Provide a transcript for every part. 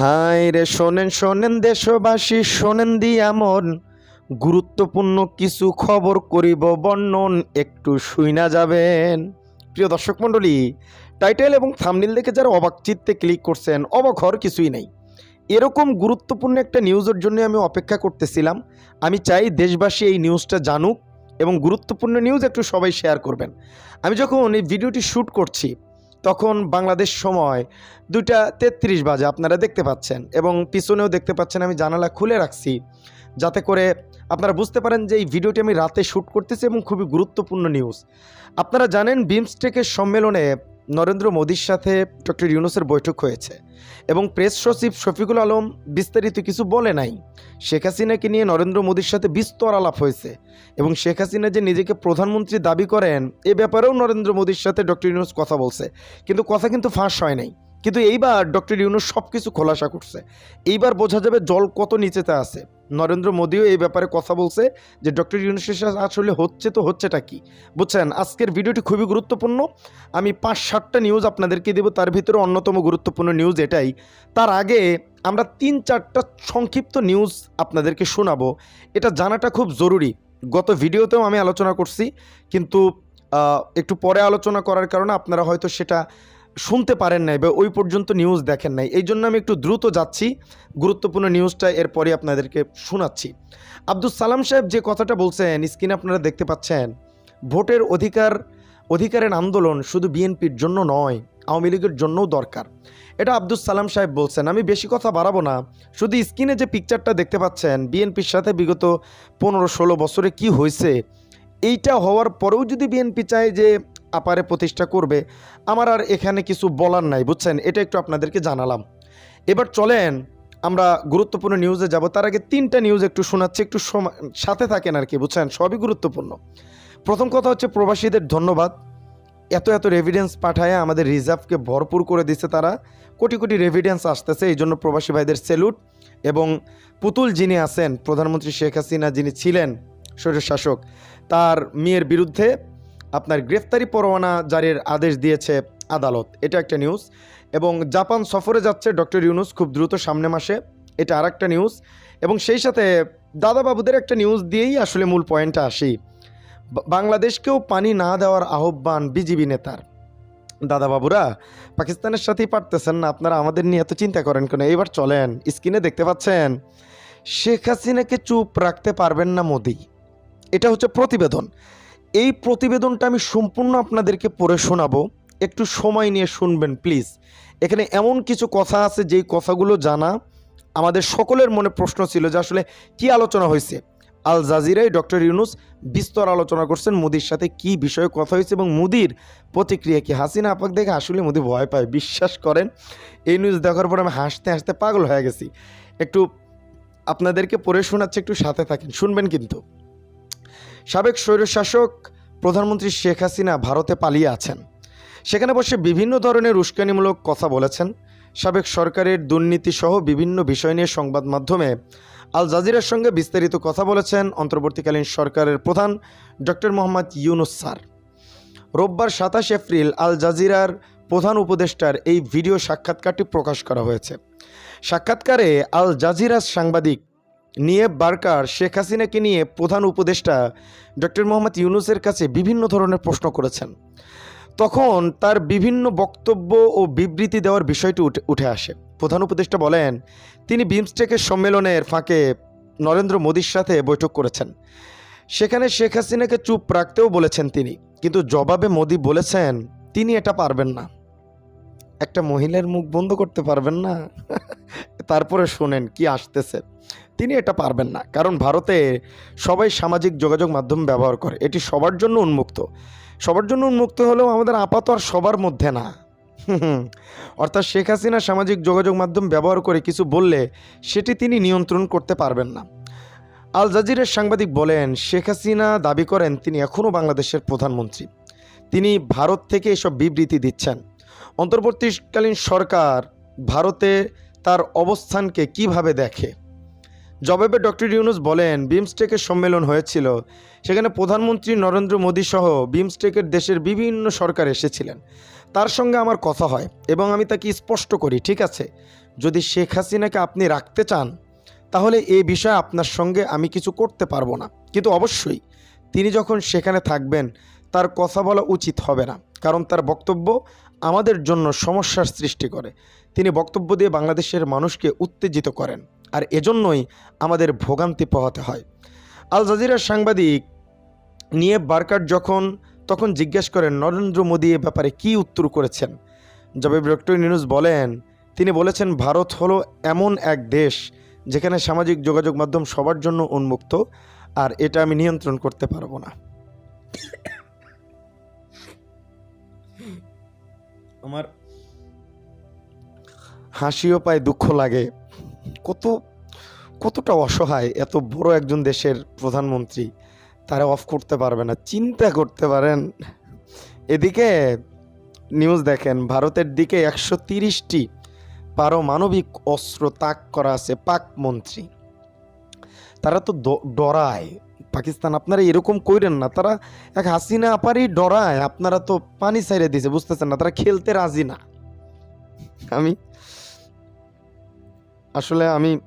High রে, শোনেন শোনেন দেশবাসী, শোনেন দিয়া মন। গুরুত্বপূর্ণ কিছু খবর করিব, বর্ণন একটু শুইনা যাবেন। প্রিয় দর্শক মণ্ডলী, টাইটেল এবং থামনিল দেখে যারা অবাক চিত্তে ক্লিক করছেন, অবাক হওয়ার কিছুই নেই। এরকম গুরুত্বপূর্ণ একটা নিউজের জন্য আমি অপেক্ষা করতেছিলাম। আমি চাই দেশবাসী এই নিউজটা জানুক এবং গুরুত্বপূর্ণ নিউজ একটু সবাই শেয়ার করবেন। আমি যখন এই ভিডিওটি শ্যুট করছি তখন বাংলাদেশ সময় দুটা তেত্রিশ বাজে, আপনারা দেখতে পাচ্ছেন। এবং পিছনেও দেখতে পাচ্ছেন, আমি জানালা খুলে রাখছি, যাতে করে আপনারা বুঝতে পারেন যে এই ভিডিওটি আমি রাতে শ্যুট করতেছি এবং খুবই গুরুত্বপূর্ণ নিউজ। আপনারা জানেন বিমস্টেকের সম্মেলনে নরেন্দ্র মোদীর সাথে ডক্টর ইউনুসের বৈঠক হয়েছে এবং প্রেস সচিব শফিকুল আলম বিস্তারিত কিছু বলে নাই। শেখ হাসিনাকে নিয়ে নরেন্দ্র মোদীর সাথে বিস্তর আলাপ হয়েছে এবং শেখ হাসিনা যে নিজেকে প্রধানমন্ত্রী দাবি করেন, এ ব্যাপারেও নরেন্দ্র মোদীর সাথে ডক্টর ইউনুস কথা বলছে। কিন্তু কথা কিন্তু ফাঁস হয় নাই। কিন্তু এইবার ডক্টর ইউনুস সব কিছু খোলাসা করছে। এইবার বোঝা যাবে জল কত নিচেতে আছে। নরেন্দ্র মোদীও এই ব্যাপারে কথা বলছে যে, ডক্টর ইউনুসের সাথে আসলে হচ্ছে তো হচ্ছেটা কি? বুঝছেন, আজকের ভিডিওটি খুবই গুরুত্বপূর্ণ। আমি পাঁচ সাতটা নিউজ আপনাদেরকে দেবো, তার ভিতরে অন্যতম গুরুত্বপূর্ণ নিউজ এটাই। তার আগে আমরা তিন চারটা সংক্ষিপ্ত নিউজ আপনাদেরকে শোনাবো। এটা জানাটা খুব জরুরি। গত ভিডিওতেও আমি আলোচনা করছি, কিন্তু একটু পরে আলোচনা করার কারণে আপনারা হয়তো সেটা শুনতে পারেন নাই বা ওই পর্যন্ত নিউজ দেখেন নাই। এই জন্য আমি একটু দ্রুত যাচ্ছি। গুরুত্বপূর্ণ নিউজটা এরপরে আপনাদেরকে শোনাচ্ছি। আব্দুল সালাম সাহেব যে কথাটা বলছেন স্ক্রিনে আপনারা দেখতে পাচ্ছেন, ভোটের অধিকার, অধিকারের আন্দোলন শুধু বিএনপির জন্য নয়, আওয়ামী লীগের জন্যও দরকার। এটা আব্দুল সালাম সাহেব বলছেন, আমি বেশি কথা বাড়াবো না। শুধু স্ক্রিনে যে পিকচারটা দেখতে পাচ্ছেন, বিএনপির সাথে বিগত পনেরো ষোলো বছরে কি হয়েছে, এইটা হওয়ার পরেও যদি বিএনপি চায় যে আপারে প্রতিষ্ঠা করবে, আমার আর এখানে কিছু বলার নাই, বুঝছেন? এটা একটু আপনাদেরকে জানালাম। এবার চলেন, আমরা গুরুত্বপূর্ণ নিউজে যাব। তার আগে তিনটা নিউজ একটু শোনাচ্ছি, একটু সাথে থাকেন আর কি, বুঝছেন? সবই গুরুত্বপূর্ণ। প্রথম কথা হচ্ছে, প্রবাসীদের ধন্যবাদ। এত এত রেভিডেন্স পাঠায় আমাদের রিজার্ভকে ভরপুর করে দিচ্ছে তারা। কোটি কোটি রেভিডেন্স আসতেছে, এই জন্য প্রবাসী ভাইদের সেলুট এবং পুতুল যিনি আছেন, প্রধানমন্ত্রী শেখ হাসিনা যিনি ছিলেন স্বৈর শাসক, তার মেয়ের বিরুদ্ধে আপনার গ্রেফতারি পরোয়ানা জারির আদেশ দিয়েছে আদালত। এটা একটা নিউজ। এবং জাপান সফরে যাচ্ছে ডক্টর ইউনুস খুব দ্রুত সামনে মাসে। এটা আর একটা নিউজ। এবং সেই সাথে দাদাবাবুদের একটা নিউজ দিয়েই আসলে মূল পয়েন্টটা আসি। বাংলাদেশকেও পানি না দেওয়ার আহ্বান বিজিবি নেতার। দাদাবাবুরা, পাকিস্তানের সাথেই পারতেছেন না, আপনারা আমাদের নিয়ে এত চিন্তা করেন কেন? এবার চলেন, স্ক্রিনে দেখতে পাচ্ছেন, শেখ হাসিনাকে চুপ রাখতে পারবেন না মোদি। এটা হচ্ছে প্রতিবেদন। এই প্রতিবেদনটা আমি সম্পূর্ণ আপনাদেরকে পড়ে শোনাবো। একটু সময় নিয়ে শুনবেন, প্লিজ। এখানে এমন কিছু কথা আছে, যেই কথাগুলো জানা আমাদের সকলের মনে প্রশ্ন ছিল যে আসলে কি আলোচনা হয়েছে। আল জাজিরায় ডক্টর ইউনুস বিস্তর আলোচনা করছেন মোদির সাথে কি বিষয়ে কথা হয়েছে এবং মোদির প্রতিক্রিয়া কি। হাসিনা আপাক দেখে আসলে মোদি ভয় পায়, বিশ্বাস করেন। এই নিউজ দেখার পর আমি হাসতে হাসতে পাগল হয়ে গেছি। একটু আপনাদেরকে পড়ে শোনাচ্ছে, একটু সাথে থাকেন, শুনবেন কিন্তু। সাবেক স্বৈরশাসক প্রধানমন্ত্রী শেখ হাসিনা ভারতে পালিয়ে আছেন। সেখানে বসে বিভিন্ন ধরনের উস্কানিমূলক কথা বলেছেন। সাবেক সরকারের দুর্নীতি সহ বিভিন্ন বিষয় নিয়ে সংবাদ মাধ্যমে আল জাজিরার সঙ্গে বিস্তারিত কথা বলেছেন অন্তর্বর্তীকালীন সরকারের প্রধান ডক্টর মোহাম্মদ ইউনুস স্যার। রোববার সাতাশ এপ্রিল আল জাজিরার প্রধান উপদেষ্টার এই ভিডিও সাক্ষাৎকারটি প্রকাশ করা হয়েছে। সাক্ষাৎকারে আল জাজিরার সাংবাদিক নিয়ে বার্কার শেখ হাসিনাকে নিয়ে প্রধান উপদেষ্টা ডক্টর মোহাম্মদ ইউনুসের কাছে বিভিন্ন ধরনের প্রশ্ন করেছেন। তখন তার বিভিন্ন বক্তব্য ও বিবৃতি দেওয়ার বিষয়টি উঠে আসে। প্রধান উপদেষ্টা বলেন, তিনি বিমস্টেকের সম্মেলনের ফাঁকে নরেন্দ্র মোদীর সাথে বৈঠক করেছেন। সেখানে শেখ হাসিনাকে চুপ রাখতেও বলেছেন তিনি, কিন্তু জবাবে মোদী বলেছেন, তিনি এটা পারবেন না। একটা মহিলার মুখ বন্ধ করতে পারবেন না? তারপরে শোনেন কি আসতেছে। তিনি এটা পারবেন না। কারণ ভারতে সবাই সামাজিক যোগাযোগ মাধ্যম ব্যবহার করে। এটি সবার জন্য উন্মুক্ত। সবার জন্য উন্মুক্ত হলেও আমাদের আপাত আর সবার মধ্যে না। অর্থাৎ শেখ হাসিনা সামাজিক যোগাযোগ মাধ্যম ব্যবহার করে কিছু বললে সেটি তিনি নিয়ন্ত্রণ করতে পারবেন না। আল জাজিরের সাংবাদিক বলেন, শেখ হাসিনা দাবি করেন, তিনি এখনও বাংলাদেশের প্রধানমন্ত্রী। তিনি ভারত থেকে এসব বিবৃতি দিচ্ছেন। অন্তর্বর্তীকালীন সরকার ভারতে তার অবস্থানকে কীভাবে দেখে? জবাবে ডক্টর ইউনুস বলেন, বিমস্টেকের সম্মেলন হয়েছিল। সেখানে প্রধানমন্ত্রী নরেন্দ্র মোদী সহ বিমস্টেকের দেশের বিভিন্ন সরকার এসেছিলেন। তার সঙ্গে আমার কথা হয় এবং আমি তাকে স্পষ্ট করি, ঠিক আছে? যদি শেখ হাসিনাকে আপনি রাখতে চান, তাহলে এই বিষয়ে আপনার সঙ্গে আমি কিছু করতে পারব না। কিন্তু অবশ্যই, তিনি যখন সেখানে থাকবেন, তার কথা বলা উচিত হবে না। কারণ তার বক্তব্য আমাদের জন্য সমস্যার সৃষ্টি করে। তিনি বক্তব্য দিয়ে বাংলাদেশের মানুষকে উত্তেজিত করেন। আর এজন্যই আমাদের ভোগান্তি পোহাতে হয়। আল জাজিরার সাংবাদিক নিয়ে বারকার যখন, তখন জিজ্ঞেস করেন, নরেন্দ্র মোদী এ ব্যাপারে কী উত্তর করেছেন? জবে ডক্টর নিউজ বলেন, তিনি বলেছেন, ভারত হলো এমন এক দেশ যেখানে সামাজিক যোগাযোগ মাধ্যম সবার জন্য উন্মুক্ত, আর এটা আমি নিয়ন্ত্রণ করতে পারব না। আমার হাসিও পায় দুঃখ লাগে। কত, কতটা অসহায় এত বড় একজন দেশের প্রধানমন্ত্রী, তারা অফ করতে পারবে না, চিন্তা করতে পারেন। এদিকে নিউজ দেখেন, ভারতের দিকে একশো তিরিশটি পারমাণবিক অস্ত্র তাক করা আছে পাক মন্ত্রী। তারা তো ডরায়। পাকিস্তান, আপনারা এরকম কইরেন না, তারা এক হাসিনা আপারই ডরায়, আপনারা তো পানি ছাইড়ে দিছে, বুঝতেছেন না, তারা খেলতে রাজি না। আমি আসলে আমি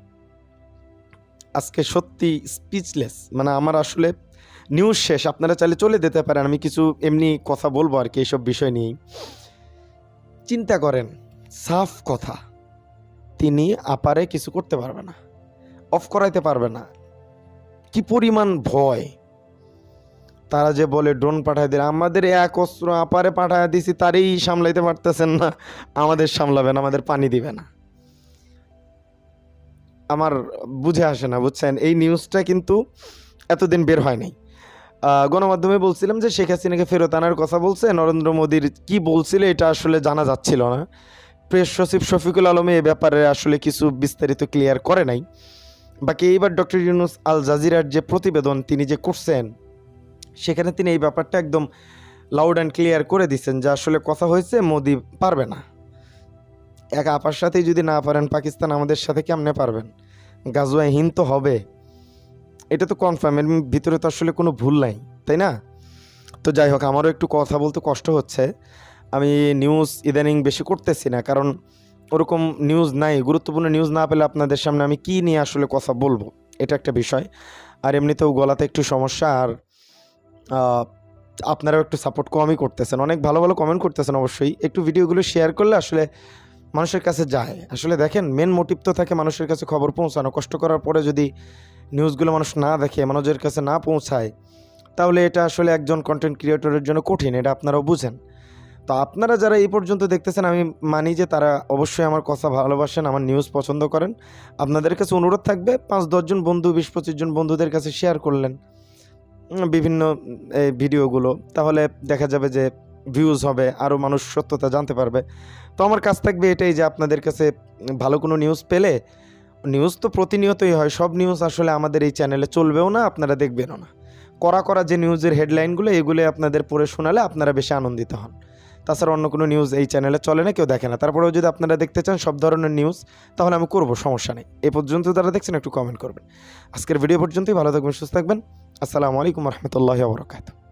আজকে সত্যি স্পিচলেস মানে আমার আসলে নিউজ শেষ। আপনারা চাইলে চলে যেতে পারেন, আমি কিছু এমনি কথা বলব আর কি এইসব বিষয় নিয়েই। চিন্তা করেন, সাফ কথা, তিনি আপারে কিছু করতে পারবে না অফ করাইতে পারবে না। কি পরিমাণ ভয়। তারা যে বলে ড্রোন পাঠায় দিলে। আমাদের এক অস্ত্র আপারে পাঠায় দিছি, তারই সামলাইতে পারতেছেন না। আমাদের সামলাবেন আমাদের পানি দিবে না। আমার বুঝে আসে না, বুঝছেন? এই নিউজটা কিন্তু এতদিন বের হয় নাই। গণমাধ্যমে বলছিলাম যে শেখ হাসিনাকে ফেরত আনার কথা বলছে, নরেন্দ্র মোদীর কি বলছিল এটা আসলে জানা যাচ্ছিল না। প্রেস সচিব শফিকুল আলমে এ ব্যাপারে আসলে কিছু বিস্তারিত ক্লিয়ার করে নাই। বাকি এইবার ডক্টর ইউনুস আল জাজিরার যে প্রতিবেদন তিনি যে করছেন, সেখানে তিনি এই ব্যাপারটা একদম লাউড অ্যান্ড ক্লিয়ার করে দিচ্ছেন যে আসলে কথা হয়েছে, মোদি পারবে না। এক আপার সাথেই যদি না পারেন, পাকিস্তান আমাদের সাথে কেমনে পারবেন? গাজুয়া হিন তো হবে। এটা তো কনফার্ম এর ভিতরে তো আসলে কোনো ভুল নাই, তাই না? তো যাই হোক, আমারও একটু কথা বলতে কষ্ট হচ্ছে। আমি নিউজ ইদানিং বেশি করতেছি না, কারণ ওরকম নিউজ নাই, গুরুত্বপূর্ণ নিউজ না পেলে আপনাদের সামনে আমি কি নিয়ে আসলে কথা বলব? এটা একটা বিষয়। আর এমনিতেও গলাতে একটু সমস্যা, আর আপনারাও একটু সাপোর্ট কমই করতেছেন। অনেক ভালো ভালো কমেন্ট করতেছেন অবশ্যই। একটু ভিডিওগুলো শেয়ার করলে আসলে মানুষের কাছে যায়। আসলে দেখেন মেন মোটিভ তো থাকে মানুষের কাছে খবর পৌঁছানো। কষ্ট করার পরে যদি নিউজগুলো মানুষ না দেখে, মানুষের কাছে না পৌঁছায়, তাহলে এটা আসলে একজন কন্টেন্ট ক্রিয়েটরের জন্য কঠিন, এটা আপনারাও বুঝেন। তো আপনারা যারা এই পর্যন্ত দেখতেছেন, আমি মানি যে তারা অবশ্যই আমার কথা ভালোবাসেন, আমার নিউজ পছন্দ করেন। আপনাদের কাছে অনুরোধ থাকবে পাঁচ দশজন বন্ধু বিশ পঁচিশ জন বন্ধুদের কাছে শেয়ার করলেন বিভিন্ন, এই ভিডিওগুলো। তাহলে দেখা যাবে যে ভিউজ হবে আরও মানুষ সত্যতা জানতে পারবে। তো আমার কাছ থাকবে এটাই যে আপনাদের কাছে ভালো কোনো নিউজ পেলে নিউজ তো প্রতিনিয়তই হয়, সব নিউজ আসলে আমাদের এই চ্যানেলে চলবেও না, আপনারা দেখবেনও না। করা করা যে নিউজের হেডলাইনগুলো এগুলো আপনাদের পড়ে শোনালে আপনারা বেশি আনন্দিত হন। তাছাড়া অন্য কোনো নিউজ এই চ্যানেলে চলে না, কেউ দেখে না। তারপরেও যদি আপনারা দেখতে চান সব ধরনের নিউজ তাহলে আমি করব, সমস্যা নেই। এ পর্যন্ত যারা দেখছেন একটু কমেন্ট করবেন। আজকের ভিডিও পর্যন্তই, ভালো থাকবেন, সুস্থ থাকবেন। আসসালামু আলাইকুম রহমতুল্লাহ বরকাত